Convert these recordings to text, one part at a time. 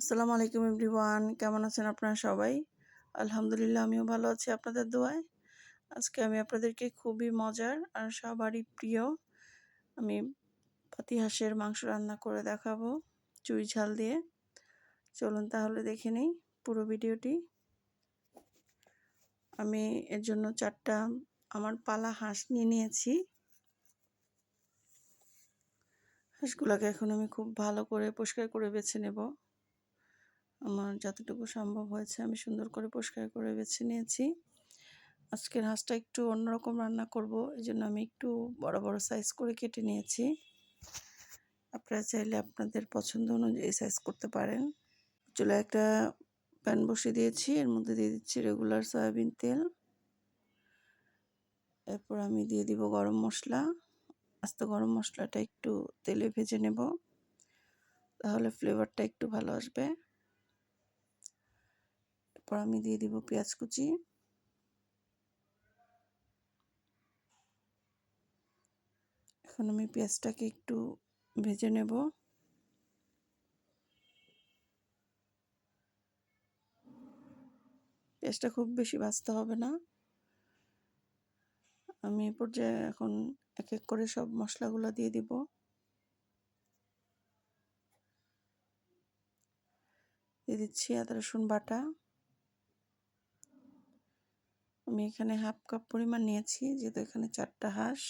আসসালামু আলাইকুম এভরিওয়ান। কেমন আছেন আপনারা সবাই? আলহামদুলিল্লাহ, আমিও ভালো আছি আপনাদের দোয়ায়। আজকে আমি আপনাদেরকে খুবই মজার আর সবারই প্রিয় আমি পাতি হাঁসের মাংস রান্না করে দেখাবো চুই ঝাল দিয়ে। চলুন তাহলে দেখে নিই পুরো ভিডিওটি। আমি এর জন্য চারটা আমার পালা হাঁস নিয়ে নিয়েছি। হাঁসগুলোকে এখন আমি খুব ভালো করে পরিষ্কার করে বেছে নেব। আমার যতটুকু সম্ভব হয়েছে আমি সুন্দর করে পরিষ্কার করে বেছে নিয়েছি। আজকের হাঁসটা একটু অন্যরকম রান্না করব এই জন্য আমি একটু বড় বড় সাইজ করে কেটে নিয়েছি। আপনারা চাইলে আপনাদের পছন্দ অনুযায়ী সাইজ করতে পারেন। চুলে একটা প্যান বসিয়ে দিয়েছি, এর মধ্যে দিয়ে দিচ্ছি রেগুলার সয়াবিন তেল। এরপর আমি দিয়ে দিব গরম মশলা। আস্তে গরম মশলাটা একটু তেলে ভেজে নেব, তাহলে ফ্লেভারটা একটু ভালো আসবে। এরপর আমি দিয়ে দিব পেঁয়াজ কুচি। এখন আমি পেঁয়াজটাকে একটু ভেজে নেব। পেঁয়াজটা খুব বেশি ভাজতে হবে না। আমি এ পর্যায়ে এখন এক এক করে সব মশলাগুলো দিয়ে দিব। দিয়ে দিচ্ছি আদা রসুন বাটা। আমি এখানে হাফ কাপ পরিমাণ নিয়েছি, যেহেতু এখানে চারটা হাঁস।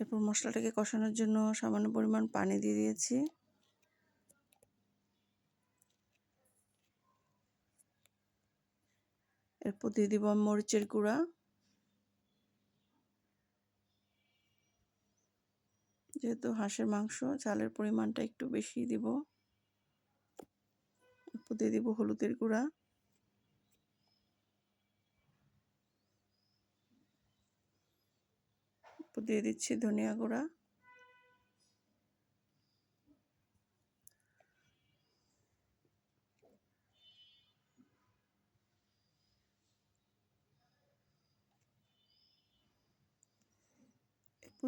এরপর মশলাটাকে কষানোর জন্য সামান্য পরিমাণ পানি দিয়ে দিয়েছি। এরপর দিয়ে দিব মরিচের গুঁড়া। যেহেতু হাঁসের মাংস চালের পরিমাণটা একটু বেশি দিব। দিয়ে দিব হলুদের গুঁড়া। দিয়ে দিচ্ছি ধনিয়া গুঁড়া।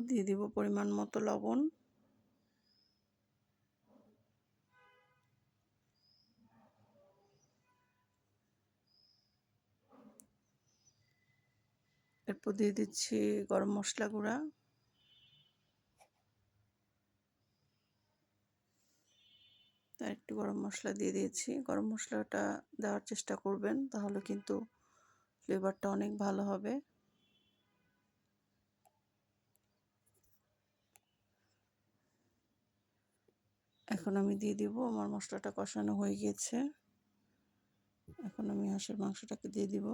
দিয়ে দিব পরিমাণ মতো লবণ। এরপর দিয়ে দিচ্ছি গরম মশলা গুঁড়া। তার একটু গরম মশলা দিয়ে দিয়েছি। গরম মশলাটা দেওয়ার চেষ্টা করবেন, তাহলে কিন্তু ফ্লেভারটা অনেক ভালো হবে। এখন আমি দিয়ে দিব, আমার মশলাটা কষানো হয়ে গিয়েছে। এখন আমি হাঁসের মাংসটাকে দিয়ে দিব।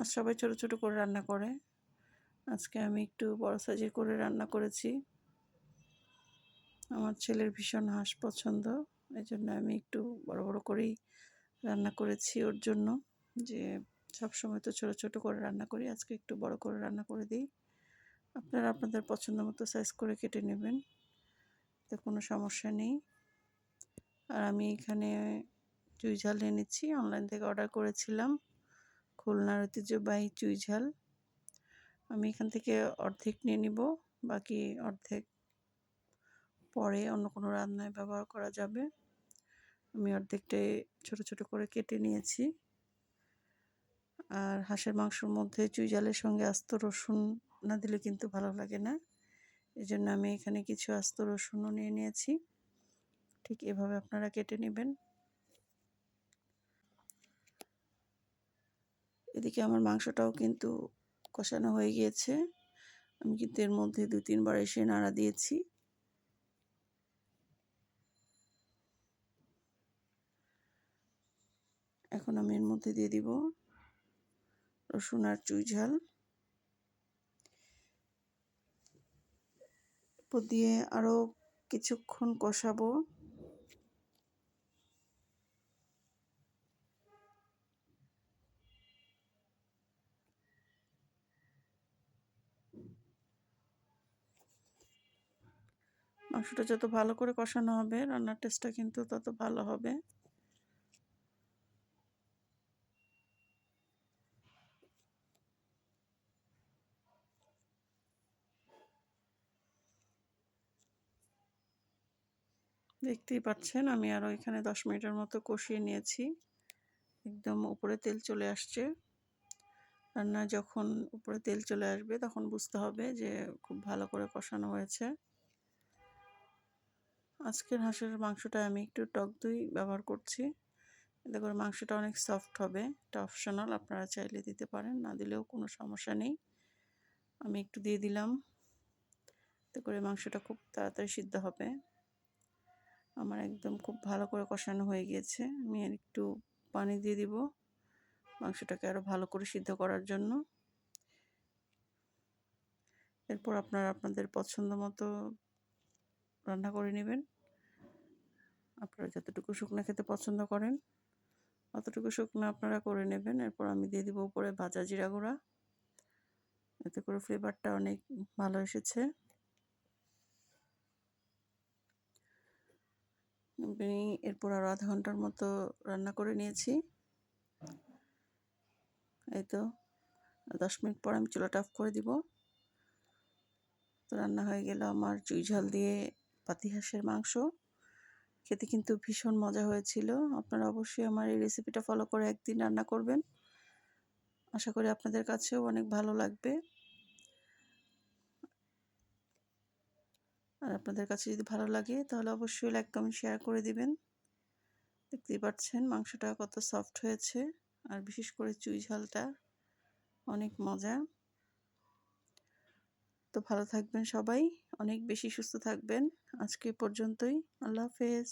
হাঁস সবাই ছোট ছোট করে রান্না করে। আজকে আমি একটু বড় সাইজের করে রান্না করেছি। আমার ছেলের ভীষণ হাঁস পছন্দ এই জন্য আমি একটু বড় বড় করেই রান্না করেছি ওর জন্য। যে সব সময় তো ছোট ছোট করে রান্না করি, আজকে একটু বড় করে রান্না করে দিই। আপনারা আপনাদের পছন্দ মতো সাইজ করে কেটে নেবেন তো কোনো সমস্যা নেই। আর আমি এখানে চুই ঝাল এনেছি অনলাইন থেকে অর্ডার করেছিলাম। খুলনার ঐতিহ্যবাহী চুই ঝাল। আমি এখান থেকে অর্ধেক নিয়ে নিব, বাকি অর্ধেক পরে অন্য কোনো রান্নায় ব্যবহার করা যাবে। আমি অর্ধেকটাই ছোট ছোট করে কেটে নিয়েছি। আর হাঁসের মাংসর মধ্যে চুই জালের সঙ্গে আস্ত রসুন না দিলে কিন্তু ভালো লাগে না। এই জন্য আমি এখানে কিছু আস্ত রসুনও নিয়ে নিয়েছি। ঠিক এভাবে আপনারা কেটে নেবেন। এদিকে আমার মাংসটাও কিন্তু কষানো হয়ে গিয়েছে। আমি কিন্তু এর মধ্যে দু তিনবার এসে নাড়া দিয়েছি। এখন আমি এর মধ্যে দিয়ে দিব রসুন আর চুই ঝাল। দিয়ে আরও কিছুক্ষণ কষাবো। মাংসটা যত ভালো করে কষানো হবে, রান্নার টেস্টটা কিন্তু তত ভালো হবে। দেখতেই পাচ্ছেন, আমি আরও এখানে দশ মিনিটের মতো কষিয়ে নিয়েছি। একদম উপরে তেল চলে আসছে। রান্না যখন উপরে তেল চলে আসবে, তখন বুঝতে হবে যে খুব ভালো করে কষানো হয়েছে। আজকের হাঁসের মাংসটা আমি একটু টক দই ব্যবহার করছি। এতে করে মাংসটা অনেক সফট হবে। এটা অপশনাল আপনারা চাইলে দিতে পারেন, না দিলেও কোনো সমস্যা নেই। আমি একটু দিয়ে দিলাম। এতে করে মাংসটা খুব তাড়াতাড়ি সিদ্ধ হবে। আমার একদম খুব ভালো করে কষানো হয়ে গিয়েছে। আমি আর একটু পানি দিয়ে দিব মাংসটাকে আরও ভালো করে সিদ্ধ করার জন্য। এরপর আপনারা আপনাদের পছন্দ মতো রান্না করে নেবেন। আপনারা যতটুকু শুকনো খেতে পছন্দ করেন, অতটুকু শুকনো আপনারা করে নেবেন। এরপর আমি দিয়ে দিব উপরে ভাজা জিরা গুঁড়া। এতে করে ফ্লেভারটা অনেক ভালো এসেছে। এরপর আরও আধা ঘণ্টার মতো রান্না করে নিয়েছি। এই তো, দশ মিনিট পর আমি চুলাটা অফ করে দিব। তো রান্না হয়ে গেল আমার চুই ঝাল দিয়ে পাতি হাঁসের মাংস। খেতে কিন্তু ভীষণ মজা হয়েছিল। আপনারা অবশ্যই আমার এই রেসিপিটা ফলো করে একদিন রান্না করবেন। আশা করি আপনাদের কাছেও অনেক ভালো লাগবে। আর আপনাদের কাছে যদি ভালো লাগে, তাহলে অবশ্যই লাইক কমেন্ট শেয়ার করে দিবেন। দেখতেই পাচ্ছেন মাংসটা কত সফট হয়েছে। আর বিশেষ করে চুই ঝালটা অনেক মজা। তো ভালো থাকবেন সবাই অনেক বেশি সুস্থ থাকবেন। আজকে পর্যন্তই আল্লাহ হাফেজ।